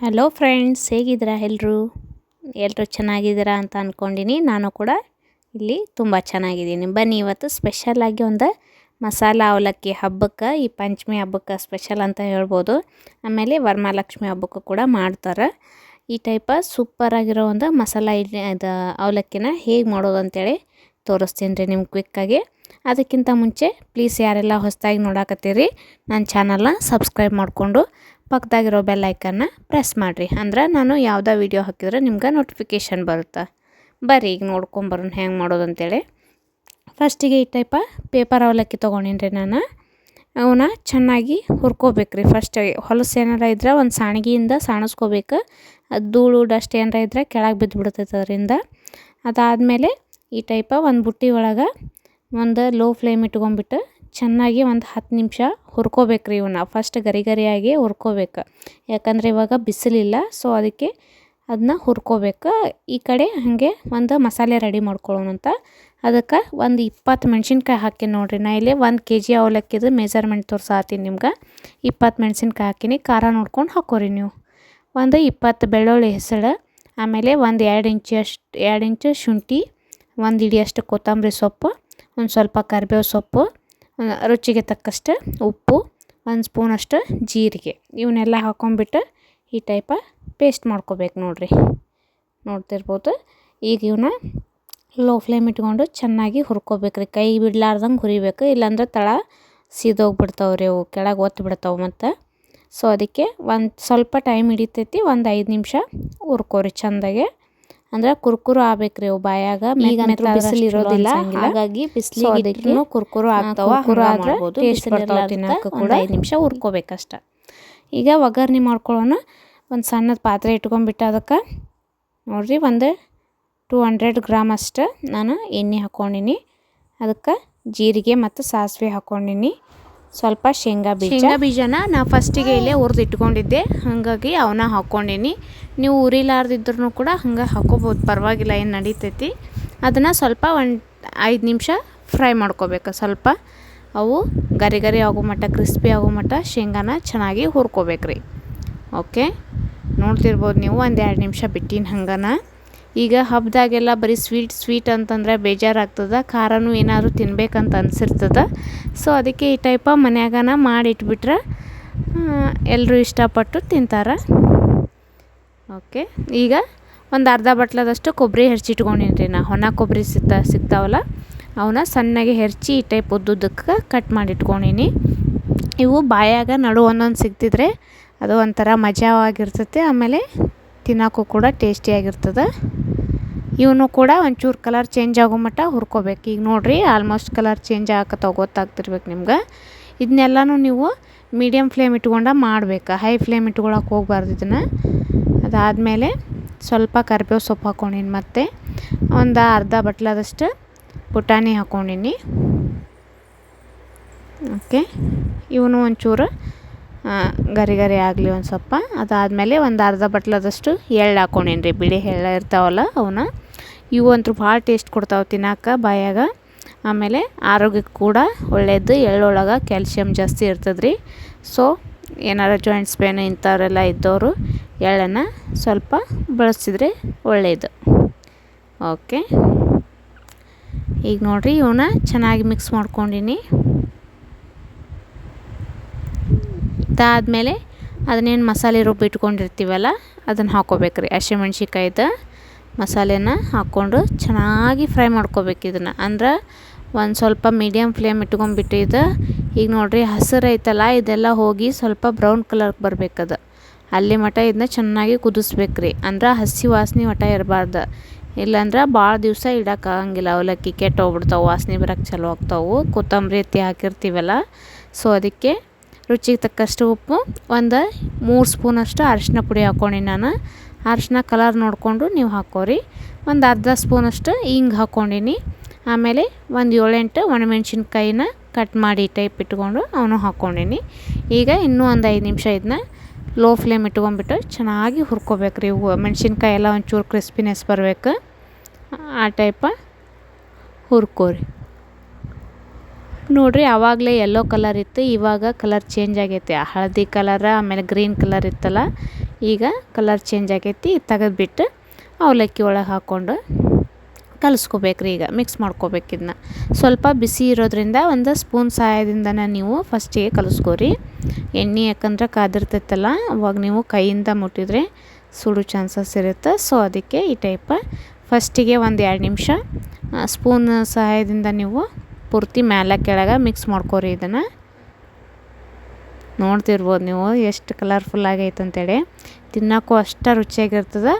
Hello friends ಹೇಗಿದ್ದೀರಾ ಎಲ್ಲರೂ ಎಲ್ಲರೂ ಚೆನ್ನಾಗಿದ್ದೀರಾ ಅಂತ ಅಂದ್ಕೊಂಡಿನಿ ನಾನು ಕೂಡ ಇಲ್ಲಿ ತುಂಬ ಚೆನ್ನಾಗಿದ್ದೀನಿ. ಬನ್ನಿ, ಇವತ್ತು ಸ್ಪೆಷಲಾಗಿ ಒಂದು ಮಸಾಲ ಅವಲಕ್ಕಿ ಹಬ್ಬಕ್ಕೆ, ಈ ಪಂಚಮಿ ಹಬ್ಬಕ್ಕೆ ಸ್ಪೆಷಲ್ ಅಂತ ಹೇಳ್ಬೋದು. ಆಮೇಲೆ ವರಮಹಾಲಕ್ಷ್ಮಿ ಹಬ್ಬಕ್ಕೂ ಕೂಡ ಮಾಡ್ತಾರೆ. ಈ ಟೈಪ ಸೂಪರಾಗಿರೋ ಒಂದು ಮಸಾಲ ಇದು ಅವಲಕ್ಕಿನ ಹೇಗೆ ಮಾಡೋದು ಅಂತೇಳಿ ತೋರಿಸ್ತೀನಿ ರೀ ನಿಮ್ಗೆ ಕ್ವಿಕ್ಕಾಗಿ ಅದಕ್ಕಿಂತ ಮುಂಚೆ ಪ್ಲೀಸ್ ಯಾರೆಲ್ಲ ಹೊಸದಾಗಿ ನೋಡಾಕತ್ತೀರಿ ನನ್ನ ಚಾನಲ್ನ ಸಬ್ಸ್ಕ್ರೈಬ್ ಮಾಡಿಕೊಂಡು ಪಕ್ಕದಾಗಿರೋ ಬೆಲ್ ಐಕನ್ನ ಪ್ರೆಸ್ ಮಾಡಿರಿ. ಅಂದ್ರೆ ನಾನು ಯಾವುದೇ ವೀಡಿಯೋ ಹಾಕಿದ್ರೆ ನಿಮ್ಗೆ ನೋಟಿಫಿಕೇಷನ್ ಬರುತ್ತೆ. ಬರ್ರಿ, ಈಗ ನೋಡ್ಕೊಂಬರೋಣ ಹೆಂಗೆ ಮಾಡೋದು ಅಂತೇಳಿ. ಫಸ್ಟಿಗೆ ಈ ಟೈಪ ಪೇಪರ್ ಅವಲಕ್ಕಿ ತೊಗೊಂಡಿನಿ ರೀ ನಾನು. ಅವನ್ನ ಚೆನ್ನಾಗಿ ಹುರ್ಕೋಬೇಕು ರೀ ಫಸ್ಟ್ ಹೊಲಸು ಏನಾರ ಇದ್ರೆ ಒಂದು ಸಾಣಿಗೆಯಿಂದ ಸಾಣಿಸ್ಕೋಬೇಕು. ಅದು ಧೂಳು ಡಸ್ಟ್ ಏನಾರ ಇದ್ರೆ ಕೆಳಗೆ ಬಿದ್ದು ಬಿಡ್ತೈತೆ ಅದರಿಂದ. ಅದಾದಮೇಲೆ ಈ ಟೈಪ ಒಂದು ಬುಟ್ಟಿ ಒಳಗೆ ಒಂದು ಲೋ ಫ್ಲೇಮ್ ಇಟ್ಕೊಂಬಿಟ್ಟು ಚೆನ್ನಾಗಿ ಒಂದು ಹತ್ತು ನಿಮಿಷ ಹುರ್ಕೋಬೇಕು ರೀ ಇವನ್ನ ಫಸ್ಟ್ ಗರಿ ಗರಿಯಾಗಿ ಹುರ್ಕೋಬೇಕು. ಯಾಕಂದರೆ ಇವಾಗ ಬಿಸಿಲಿಲ್ಲ ಸೊ ಅದಕ್ಕೆ ಅದನ್ನ ಹುರ್ಕೋಬೇಕು. ಈ ಕಡೆ ಹಾಗೆ ಒಂದು ಮಸಾಲೆ ರೆಡಿ ಮಾಡ್ಕೊಳ್ಳೋಣಂತ ಅದಕ್ಕೆ ಒಂದು ಇಪ್ಪತ್ತು ಮೆಣಸಿನ್ಕಾಯಿ ಹಾಕಿ ನೋಡಿರಿ. ನಾ ಇಲ್ಲಿ ಒಂದು ಕೆ ಜಿ ಅವಲಕ್ಕಿದು ಮೆಜರ್ಮೆಂಟ್ ತೋರ್ಸಾತೀನಿ ನಿಮ್ಗೆ. ಇಪ್ಪತ್ತು ಮೆಣಸಿನ್ಕಾಯಿ ಹಾಕಿನಿ ಖಾರ ನೋಡ್ಕೊಂಡು ಹಾಕೋರಿ ನೀವು. ಒಂದು ಇಪ್ಪತ್ತು ಬೆಳ್ಳುಳ್ಳಿ ಹೆಸಳು ಆಮೇಲೆ ಒಂದು ಎರಡು ಇಂಚು ಅಷ್ಟು, ಎರಡು ಇಂಚು ಶುಂಠಿ, ಒಂದು ಇಡಿಯಷ್ಟು ಕೊತ್ತಂಬರಿ ಸೊಪ್ಪು, ಒಂದು ಸ್ವಲ್ಪ ಕರಿಬೇವು ಸೊಪ್ಪು ರುಚಿಗೆ ತಕ್ಕಷ್ಟು ಉಪ್ಪು, ಒಂದು ಸ್ಪೂನಷ್ಟು ಜೀರಿಗೆ. ಇವನ್ನೆಲ್ಲ ಹಾಕೊಂಡ್ಬಿಟ್ಟು ಈ ಟೈಪ ಪೇಸ್ಟ್ ಮಾಡ್ಕೋಬೇಕು ನೋಡಿರಿ. ನೋಡ್ತಿರ್ಬೋದು? ಈಗ ಇವನ್ನ ಲೋ ಫ್ಲೇಮ್ ಇಟ್ಕೊಂಡು ಚೆನ್ನಾಗಿ ಹುರ್ಕೋಬೇಕ್ರಿ. ಕೈ ಬಿಡ್ಲಾರ್ದಂಗೆ ಹುರಿಬೇಕು, ಇಲ್ಲಾಂದ್ರೆ ತಳ ಸೀದೋಗ್ಬಿಡ್ತಾವೆ ರೀ ಅವು, ಕೆಳಗೆ ಒತ್ತು ಬಿಡ್ತಾವೆ ಮತ್ತು. ಸೊ ಅದಕ್ಕೆ ಒಂದು ಸ್ವಲ್ಪ ಟೈಮ್ ಹಿಡಿತೈತಿ, ಒಂದು ಐದು ನಿಮಿಷ ಹುರ್ಕೋರಿ ಚೆಂದಾಗೆ. ಅಂದ್ರೆ ಕುರ್ಕುರು ಆಗ್ಬೇಕ್ರಿ ಅವು ಬಾಯಾಗ. ಬಿಸಿಲು ಇರೋದಿಲ್ಲ. ಹಾಗಾಗಿ ಬಿಸಿಲಿಗೆ ಕುರ್ಕುರು ಆಗ್ತಾವ ಕೂಡ. ಐದು ನಿಮಿಷ ಹುರ್ಕೋಬೇಕಷ್ಟ. ಈಗ ಒಗ್ಗರಣೆ ಮಾಡ್ಕೊಳ್ಳೋಣ. ಒಂದು ಸಣ್ಣದ ಪಾತ್ರೆ ಇಟ್ಕೊಂಡ್ಬಿಟ್ಟು ಅದಕ್ಕೆ. ನೋಡಿರಿ ಒಂದು ಟೂ ಹಂಡ್ರೆಡ್ ಗ್ರಾಮ್ ಅಷ್ಟು ನಾನು ಎಣ್ಣೆ ಹಾಕೊಂಡಿನಿ. ಅದಕ್ಕೆ ಜೀರಿಗೆ ಮತ್ತು ಸಾಸಿವೆ ಹಾಕೊಂಡಿನಿ. ಸ್ವಲ್ಪ ಶೇಂಗಾ ಬೀಜ. ಶೇಂಗಾ ಬೀಜನ ನಾ ಫಸ್ಟಿಗೆ ಇಲ್ಲೇ ಹುರಿದು ಇಟ್ಕೊಂಡಿದ್ದೆ. ಹಾಗಾಗಿ ಅವನ್ನ ಹಾಕ್ಕೊಂಡಿನಿ ನೀವು ಉರಿಲಾರ್ದಿದ್ರೂ ಕೂಡ ಹಂಗೆ ಹಾಕೋಬೋದು. ಪರವಾಗಿಲ್ಲ, ಏನು ನಡೀತೈತಿ. ಅದನ್ನು ಸ್ವಲ್ಪ ಒಂದು ಐದು ನಿಮಿಷ ಫ್ರೈ ಮಾಡ್ಕೋಬೇಕು. ಸ್ವಲ್ಪ ಅವು ಗರಿ ಗರಿ ಆಗೋ ಮಟ್ಟ, ಕ್ರಿಸ್ಪಿ ಆಗೋ ಮಟ್ಟ ಶೇಂಗಾನ ಚೆನ್ನಾಗಿ ಹುರ್ಕೋಬೇಕ್ರಿ. ಓಕೆ? ನೋಡ್ತಿರ್ಬೋದು ನೀವು ಒಂದು ಎರಡು ನಿಮಿಷ ಬಿಟ್ಟಿನ ಹಂಗನ. ಈಗ ಹಬ್ಬದಾಗೆಲ್ಲ ಬರೀ ಸ್ವೀಟ್ ಸ್ವೀಟ್ ಅಂತಂದರೆ ಬೇಜಾರಾಗ್ತದೆ. ಖಾರನೂ ಏನಾದರೂ ತಿನ್ಬೇಕಂತ ಅನಿಸಿರ್ತದೆ. ಸೊ, ಅದಕ್ಕೆ ಈ ಟೈಪ ಮನ್ಯಾಗನ ಮಾಡಿಟ್ಬಿಟ್ರೆ ಎಲ್ಲರೂ ಇಷ್ಟಪಟ್ಟು ತಿಂತಾರೆ. ಓಕೆ. ಈಗ ಒಂದು ಅರ್ಧ ಬಟ್ಲದಷ್ಟು ಕೊಬ್ಬರಿ ಹೆಚ್ಚಿಟ್ಕೊಂಡಿನಿ ರೀ ನಾ. ಹೊನ ಕೊಬ್ಬರಿ ಸಿಗ್ತಾ, ಸಿಗ್ತಾವಲ್ಲ? ಅವನ್ನ ಸಣ್ಣಗೆ ಹೆರ್ಚಿ ಈ ಟೈಪ್ ಉದ್ದುದ್ದಕ್ಕೆ ಕಟ್ ಮಾಡಿ ಇಟ್ಕೊಂಡಿನಿ ಇವು ಬಾಯಾಗ ನಡು ಒಂದೊಂದು ಸಿಗ್ತಿದ್ರೆ ಅದು ಒಂಥರ ಮಜವಾಗಿರ್ತೈತೆ, ಆಮೇಲೆ ತಿನ್ನೋಕ್ಕೂ ಕೂಡ ಟೇಸ್ಟಿಯಾಗಿರ್ತದೆ ಇವನು ಕೂಡ ಒಂಚೂರು ಕಲರ್ ಚೇಂಜ್ ಆಗೋ ಮಟ್ಟ ಹುರ್ಕೋಬೇಕು. ಈಗ ನೋಡಿರಿ ಆಲ್ಮೋಸ್ಟ್ ಕಲರ್ ಚೇಂಜ್ ಆಗತ್ತಾವ ಗೊತ್ತಾಗ್ತಿರ್ಬೇಕು ನಿಮ್ಗೆ. ಇದನ್ನೆಲ್ಲನೂ ನೀವು ಮೀಡಿಯಮ್ ಫ್ಲೇಮ್ ಇಟ್ಕೊಂಡ ಮಾಡ್ಬೇಕು. ಹೈ ಫ್ಲೇಮ್ ಇಟ್ಕೊಳಕ್ಕೆ ಹೋಗ್ಬಾರ್ದು ಇದನ್ನು. ಅದಾದಮೇಲೆ ಸ್ವಲ್ಪ ಕರಿಬೇವು ಸೊಪ್ಪು ಹಾಕ್ಕೊಂಡಿನಿ ಮತ್ತು, ಒಂದು ಅರ್ಧ ಬಟ್ಲದಷ್ಟು ಪುಟಾಣಿ ಹಾಕ್ಕೊಂಡಿನಿ ಓಕೆ, ಇವನು ಒಂಚೂರು ಗರಿ ಗರಿ ಆಗಲಿ ಒಂದು ಸ್ವಲ್ಪ. ಅದಾದಮೇಲೆ ಒಂದು ಅರ್ಧ ಬಟ್ಲದಷ್ಟು ಎಳ್ಳು ಹಾಕ್ಕೊಂಡೀನಿ ರೀ ಬಿಳಿ ಎಳ್ಳು ಇರ್ತಾವಲ್ಲ ಅವನ್ನ ಇವು ಅಂತೂ ಭಾಳ ಟೇಸ್ಟ್ ಕೊಡ್ತಾವೆ ತಿನ್ನಕ್ಕೆ ಬಾಯಾಗ. ಆಮೇಲೆ ಆರೋಗ್ಯಕ್ಕೆ ಕೂಡ ಒಳ್ಳೆಯದು ಎಳ್ಳೊಳಗೆ ಕ್ಯಾಲ್ಶಿಯಮ್ ಜಾಸ್ತಿ ಇರ್ತದೆ ರೀ ಸೊ ಏನಾರ ಜಾಯಿಂಟ್ಸ್ ಪೇನ್ ಇಂಥವರೆಲ್ಲ ಇದ್ದವರು ಎಳ್ಳನ್ನು ಸ್ವಲ್ಪ ಬಳಸಿದ್ರೆ ಒಳ್ಳೆಯದು ಓಕೆ ಈಗ ನೋಡಿರಿ ಇವನ್ನ ಚೆನ್ನಾಗಿ ಮಿಕ್ಸ್ ಮಾಡ್ಕೊಂಡಿನಿ. ಅದಾದಮೇಲೆ ಅದನ್ನೇನು ಮಸಾಲೆ ರುಬ್ಬಿಟ್ಕೊಂಡಿರ್ತೀವಲ್ಲ ಅದನ್ನು ಹಾಕ್ಕೋಬೇಕ್ರಿ ಹಸಿಮೆಣ್ಸಿಕಾಯ್ದು ಮಸಾಲೆನ ಹಾಕ್ಕೊಂಡು ಚೆನ್ನಾಗಿ ಫ್ರೈ ಮಾಡ್ಕೋಬೇಕು ಇದನ್ನು. ಅಂದ್ರೆ ಒಂದು ಸ್ವಲ್ಪ ಮೀಡಿಯಮ್ ಫ್ಲೇಮ್ ಇಟ್ಕೊಂಡ್ಬಿಟ್ಟು ಇದು ಈಗ ನೋಡಿರಿ ಹಸಿರು ಐತಲ್ಲ, ಇದೆಲ್ಲ ಹೋಗಿ ಸ್ವಲ್ಪ ಬ್ರೌನ್ ಕಲರ್ಗೆ ಬರ್ಬೇಕದು. ಅಲ್ಲಿ ಮಟ ಇದನ್ನ ಚೆನ್ನಾಗಿ ಕುದಿಸ್ಬೇಕು ರೀ ಅಂದ್ರೆ ಹಸಿ ವಾಸನೆ ಮಟ ಇರಬಾರ್ದು. ಇಲ್ಲಾಂದ್ರೆ ಭಾಳ ದಿವಸ ಇಡೋಕ್ಕಾಗಂಗಿಲ್ಲ ಅವಲಕ್ಕಿ ಕೆಟ್ಟ ಹೋಗ್ಬಿಡ್ತಾವೆ, ವಾಸನೆ ಬರೋಕ್ಕೆ ಚಲೋ ಆಗ್ತಾವೆ. ಕೊತ್ತಂಬರಿ, ಎತ್ತಿ ಹಾಕಿರ್ತೀವಲ್ಲ. ಸೊ ಅದಕ್ಕೆ ರುಚಿಗೆ ತಕ್ಕಷ್ಟು ಉಪ್ಪು, ಒಂದು ಮೂರು ಸ್ಪೂನಷ್ಟು ಅರಿಶಿನ ಪುಡಿ ಹಾಕ್ಕೊಂಡಿ ನಾನು. ಅರಿಶಿನ ಕಲರ್ ನೋಡಿಕೊಂಡು ನೀವು ಹಾಕೋರಿ. ಒಂದು ಅರ್ಧ ಸ್ಪೂನಷ್ಟು ಹಿಂಗೆ ಹಾಕ್ಕೊಂಡಿನಿ ಆಮೇಲೆ ಒಂದು ಏಳೆಂಟು ಒಣಮೆಣ್ಸಿನ್ಕಾಯಿನ ಕಟ್ ಮಾಡಿ ಟೈಪ್ ಇಟ್ಕೊಂಡು ಅವನು ಹಾಕ್ಕೊಂಡೀನಿ. ಈಗ ಇನ್ನೂ ಒಂದು ಐದು ನಿಮಿಷ ಇದನ್ನ ಲೋ ಫ್ಲೇಮ್ ಇಟ್ಕೊಂಡ್ಬಿಟ್ಟು ಚೆನ್ನಾಗಿ ಹುರ್ಕೋಬೇಕು ರೀ ಮೆಣಸಿನ್ಕಾಯಿ ಎಲ್ಲ ಒಂಚೂರು ಕ್ರಿಸ್ಪಿನೆಸ್ ಬರಬೇಕು. ಆ ಟೈಪ ಹುರ್ಕೋರಿ. ನೋಡಿರಿ ಆವಾಗಲೇ ಯೆಲ್ಲೋ ಕಲರ್ ಇತ್ತು, ಇವಾಗ ಕಲರ್ ಚೇಂಜ್ ಆಗೈತೆ. ಹಳದಿ ಕಲರ ಆಮೇಲೆ ಗ್ರೀನ್ ಕಲರ್ ಇತ್ತಲ್ಲ, ಈಗ ಕಲರ್ ಚೇಂಜ್ ಆಗೈತಿ. ತೆಗೆದ್ಬಿಟ್ಟು ಅವಲಕ್ಕಿ ಒಳಗೆ ಹಾಕ್ಕೊಂಡು ಕಲಿಸ್ಕೋಬೇಕ್ರಿ ಈಗ ಮಿಕ್ಸ್ ಮಾಡ್ಕೋಬೇಕು ಇದನ್ನ. ಸ್ವಲ್ಪ ಬಿಸಿ ಇರೋದ್ರಿಂದ ಒಂದು ಸ್ಪೂನ್ ಸಹಾಯದಿಂದನೇ ನೀವು ಫಸ್ಟಿಗೆ ಕಲಿಸ್ಕೋರಿ. ಎಣ್ಣೆ ಯಾಕಂದ್ರೆ ಕಾದಿರ್ತೈತಲ್ಲ, ಅವಾಗ ನೀವು ಕೈಯಿಂದ ಮುಟ್ಟಿದ್ರೆ ಸುಡು ಚಾನ್ಸಸ್ ಇರುತ್ತೆ. ಸೊ ಅದಕ್ಕೆ ಈ ಟೈಪ ಫಸ್ಟಿಗೆ ಒಂದು ಎರಡು ನಿಮಿಷ ಸ್ಪೂನ್ ಸಹಾಯದಿಂದ ನೀವು ಪೂರ್ತಿ ಮ್ಯಾಲ ಕೆಳಗೆ ಮಿಕ್ಸ್ ಮಾಡ್ಕೋರಿ ಇದನ್ನು. ನೋಡ್ತಿರ್ಬೋದು ನೀವು ಎಷ್ಟು ಕಲರ್ಫುಲ್ ಆಗೈತೆ ಅಂತೇಳಿ. ತಿನ್ನೋಕ್ಕೂ ಅಷ್ಟು ರುಚಿಯಾಗಿರ್ತದೆ.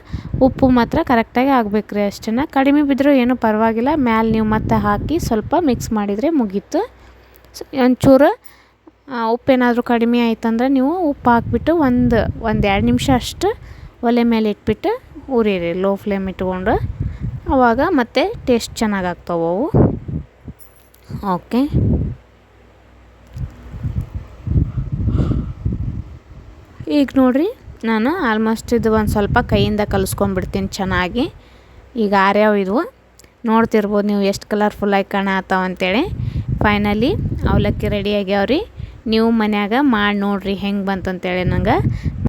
ಉಪ್ಪು ಮಾತ್ರ ಕರೆಕ್ಟಾಗಿ ಆಗಬೇಕು ರೀ ಅಷ್ಟನ್ನು. ಕಡಿಮೆ ಬಿದ್ದರೂ ಏನೂ ಪರವಾಗಿಲ್ಲ. ಮ್ಯಾಲೆ ನೀವು ಮತ್ತೆ ಹಾಕಿ ಸ್ವಲ್ಪ ಮಿಕ್ಸ್ ಮಾಡಿದರೆ ಮುಗೀತು. ಒಂಚೂರು ಉಪ್ಪೇನಾದರೂ ಕಡಿಮೆ ಆಯ್ತಂದ್ರೆ ನೀವು ಉಪ್ಪು ಹಾಕ್ಬಿಟ್ಟು ಒಂದು ಒಂದು ಎರಡು ನಿಮಿಷ ಅಷ್ಟು ಒಲೆ ಮೇಲೆ ಇಟ್ಬಿಟ್ಟು ಉರಿರಿ ಲೋ ಫ್ಲೇಮ್ ಇಟ್ಕೊಂಡು. ಆವಾಗ ಮತ್ತೆ ಟೇಸ್ಟ್ ಚೆನ್ನಾಗಿ ಆಗ್ತಾವೆ ಅವು. ಓಕೆ ಈಗ ನೋಡಿರಿ, ನಾನು ಆಲ್ಮೋಸ್ಟ್ ಇದು ಒಂದು ಸ್ವಲ್ಪ ಕೈಯಿಂದ ಕಲಿಸ್ಕೊಂಡ್ಬಿಡ್ತೀನಿ ಚೆನ್ನಾಗಿ. ಈಗ ಆರ್ಯಾವ ಇದು ನೋಡ್ತಿರ್ಬೋದು ನೀವು ಎಷ್ಟು ಕಲರ್ಫುಲ್ಲಾಗಿ ಕಾಣತ್ತಾವ ಅಂತೇಳಿ. ಫೈನಲಿ ಅವಲಕ್ಕಿ ರೆಡಿ ಆಗ್ಯಾವ್ರಿ. ನೀವು ಮನ್ಯಾಗ ಮಾಡಿ ನೋಡಿರಿ ಹೆಂಗೆ ಬಂತಂತೇಳಿ ನಂಗೆ.